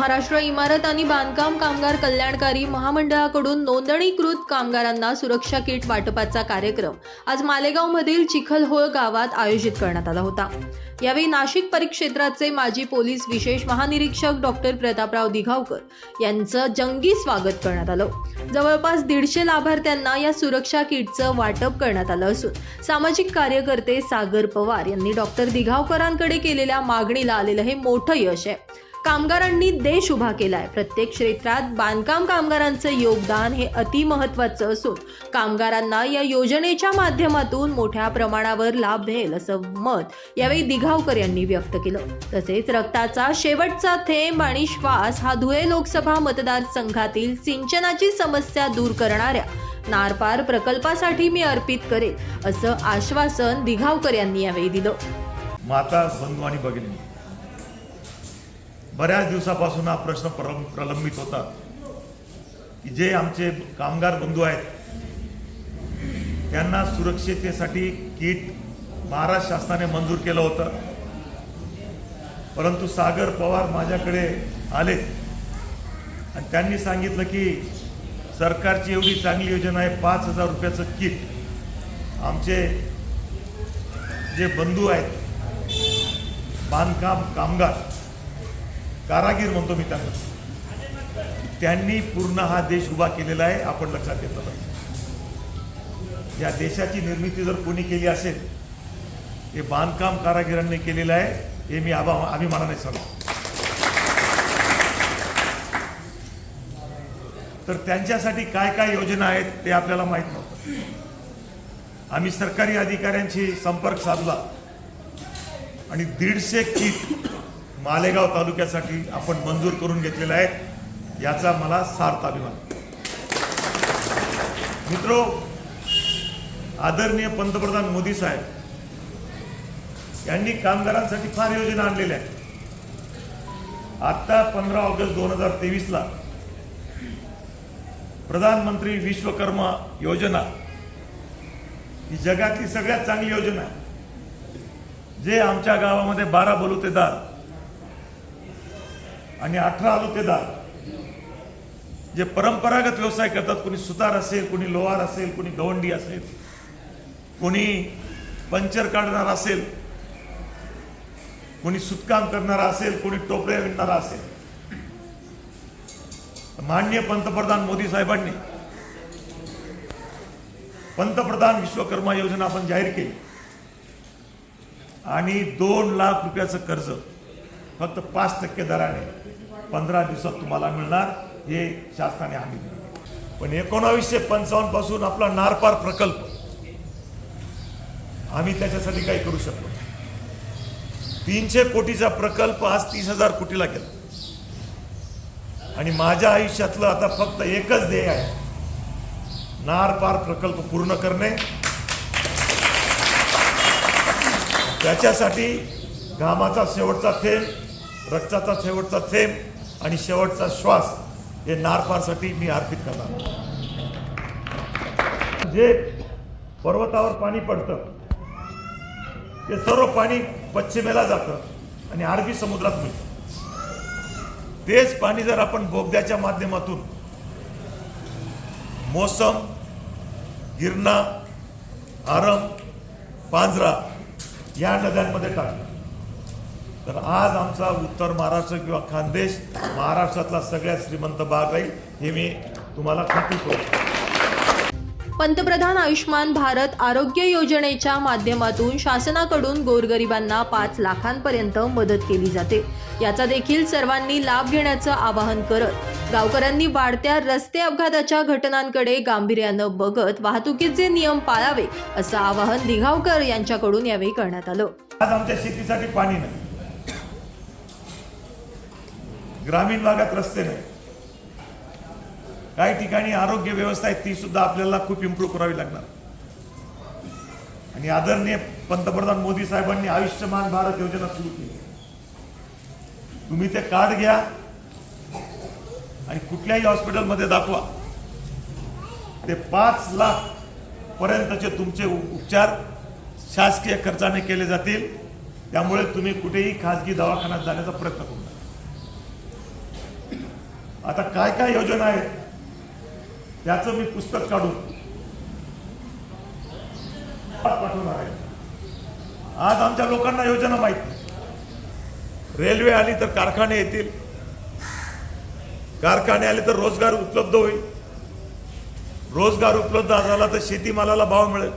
महाराष्ट्र इमारत आणि बांधकाम कामगार कल्याणकारी महामंडळाकडून नोंदणीकृत कामगारांना सुरक्षा किट वाटपाचा कार्यक्रम आज मालेगावमधील चिखलहोळ गावात आयोजित करण्यात आला होता. यावेळी नाशिक परिक्षेत्राचे माजी पोलीस विशेष महानिरीक्षक डॉक्टर प्रतापराव दिघावकर यांचं जंगी स्वागत करण्यात आलं. जवळपास दीडशे लाभार्थ्यांना या सुरक्षा किटचं वाटप करण्यात आलं असून सामाजिक कार्यकर्ते सागर पवार यांनी डॉक्टर दिघावकरांकडे केलेल्या मागणीला आलेलं हे मोठं यश आहे. कामगारांनी देश उभा केलाय. प्रत्येक क्षेत्रात बांधकाम कामगारांचं योगदान हे अतिमहत्वाचं असून कामगारांना या योजनेच्या माध्यमातून मोठ्या प्रमाणावर लाभ मिळेल असं मत यावेळी दिघावकर यांनी व्यक्त केलं. तसेच रक्ताचा शेवटचा थेंब आणि श्वास हा धुळे लोकसभा मतदारसंघातील सिंचनाची समस्या दूर करणाऱ्या नारपार प्रकल्पासाठी मी अर्पित करेल असं आश्वासन दिघावकर यांनी यावेळी दिलं. माता बंधू आणि भगिनी बऱ्याच दिवसापासून हा प्रश्न प्रलंबित होता. की जे आमचे कामगार बंधू आहेत त्यांना सुरक्षितेसाठी किट महाराष्ट्र शासनाने मंजूर केलं होतं. परंतु सागर पवार माझ्याकडे आले. आणि त्यांनी सांगितलं की सरकारची एवढी चांगली योजना आहे पाच हजार रुपयाचं किट. आमचे जे बंधू आहेत बांधकाम कामगार कारागीर म्हणतो मी त्यांना. त्यांनी पूर्ण हा देश उभा केलेला आहे आपण लक्षात घेतलं पाहिजे. या देशाची निर्मिती जर कोणी केली असेल हे बांधकाम कारागिरांनी केलेलं आहे हे मी आबा अभिमानाने सांगतो. तर त्यांच्यासाठी काय काय योजना आहेत ते आपल्याला माहीत नव्हतं. आम्ही सरकारी अधिकाऱ्यांशी संपर्क साधला आणि दीडशे किट मालेगाव तालुक्यासाठी आपण मंजूर करून घेतलेला आहेत याचा मला सार्थ अभिमान. मित्रो आदरणीय पंतप्रधान मोदी साहेब यांनी कामगारांसाठी फार योजना आणलेल्या आहेत. आता पंधरा ऑगस्ट दोन हजार तेवीसला प्रधानमंत्री विश्वकर्मा योजना ही जगातली सगळ्यात चांगली योजना आहे. जे आमच्या गावामध्ये बारा बलुतेदार आणि अठरा आलुतेदार जे परंपरागत व्यवसाय करतात कोणी सुतार असेल कोणी लोहार असेल कोणी गवंडी असेल कोणी पंचर काढणार असेल कोणी सुतकाम करणारा असेल कोणी टोपऱ्या विणणारा असेल. माननीय पंतप्रधान मोदी साहेबांनी पंतप्रधान विश्वकर्मा योजना आपण जाहीर केली. आणि दोन लाख रुपयाचं कर्ज फक्त पाच टक्के दराने पंधरा दिवसात तुम्हाला मिळणार हे शासनाने हमी दिली. पण एकोणावीसशे पंचावन्नपासून आपला नारपार प्रकल्प आम्ही त्याच्यासाठी काही करू शकलो तीनशे कोटीचा प्रकल्प आज तीस हजार कोटीला गेला. आणि माझ्या आयुष्यातलं आता फक्त एकच ध्येय आहे नारपार प्रकल्प पूर्ण करणे. त्याच्यासाठी घामाचा शेवटचा थेंब रक्ताचा शेवटचा थेंब आणि शेवटचा श्वास हे नारपारसाठी मी अर्पित करणार. जे पर्वतावर पाणी पडतं ते सर्व पाणी पश्चिमेला जातं आणि अरबी समुद्रात मिळतं. तेच पाणी जर आपण बोगद्याच्या माध्यमातून मोसम गिरणा आरम पांजरा या नद्यांमध्ये टाकलं तर आज आमचा उत्तर महाराष्ट्र किंवा खानदेश महाराष्ट्रातला सगळ्यात श्रीमंत भाग राहील हे मी तुम्हाला खात्री करतो पंतप्रधान आयुष्मान भारत आरोग्य योजनेच्या माध्यमातून शासनाकडून गोरगरिबांना पाच लाखांपर्यंत मदत केली जाते. याचा देखील सर्वांनी लाभ घेण्याचं आवाहन करत गावकऱ्यांनी वाढत्या रस्ते अपघाताच्या घटनांकडे गांभीर्यानं बघत वाहतुकीचे नियम पाळावे असं आवाहन दिघावकर यांच्याकडून यावेळी करण्यात आलं. आज आमच्या शेतीसाठी पाणी नाही. ग्रामीण भागात रस्ते नाही. काही ठिकाणी आरोग्य व्यवस्था आहे ती सुद्धा आपल्याला खूप इम्प्रूव्ह करावी लागणार. आणि आदरणीय पंतप्रधान मोदी साहेबांनी आयुष्यमान भारत योजना सुरू केली. तुम्ही ते कार्ड घ्या आणि कुठल्याही हॉस्पिटलमध्ये दाखवा. ते पाच लाख पर्यंतचे तुमचे उपचार शासकीय खर्चाने केले जातील. त्यामुळे तुम्ही कुठेही खाजगी दवाखान्यात जाण्याचा प्रयत्न करू नका. आता काय काय योजना आहेत? त्याचं मी पुस्तक काढून पाठवणार आहे. आज आमच्या लोकांना योजना माहीत रेल्वे आली तर कारखाने येतील. कारखाने आले तर रोजगार उपलब्ध होईल. रोजगार उपलब्ध झाला तर शेतीमालाला भाव मिळेल.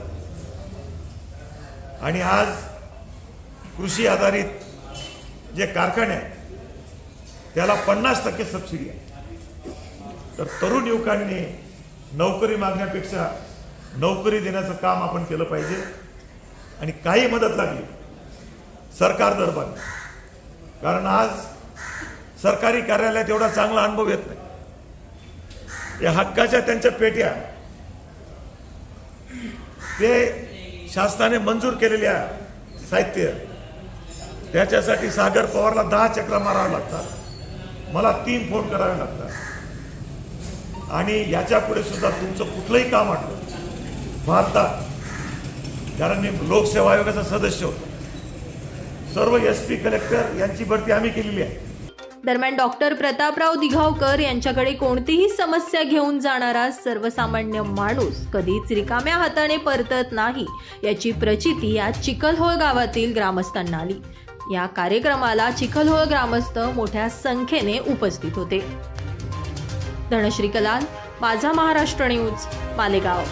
आणि आज कृषी आधारित जे कारखाने आहेत त्याला पन्नास टक्के सबसिडी आहे. तर तरुण युवकांनी नोकरी मागण्यापेक्षा नोकरी देण्याचं काम आपण केलं पाहिजे. आणि काही मदत लागली. सरकार दरबार. कारण आज सरकारी कार्यालयात एवढा चांगला अनुभव येत नाही. या हक्काच्या त्यांच्या पेट्या. ते शासनाने मंजूर केलेल्या साहित्य. त्याच्यासाठी सागर पवारला दहा चक्र मारावे लागतात. मला तीन फोन करावे लागतात. आणि याच्यापुढे सुद्धा तुमचं कुठलंही काम आठवलं भारतात कारण मी लोकसेवा आयोगाचा सदस्य होतो. सर्व एस पी कलेक्टर यांची भरती आम्ही केलेली आहे. दरम्यान डॉक्टर प्रतापराव दिघावकर यांच्याकडे कोणतीही समस्या घेऊन जाणारा सर्वसामान्य माणूस कधीच रिकाम्या हाताने परतत नाही याची प्रचिती या चिखलहोळ गावातील ग्रामस्थांना आली. या कार्यक्रमाला चिखलहोळ ग्रामस्थ मोठ्या संख्येने उपस्थित होते. धनश्री कलाल माझा महाराष्ट्र न्यूज मालेगाव.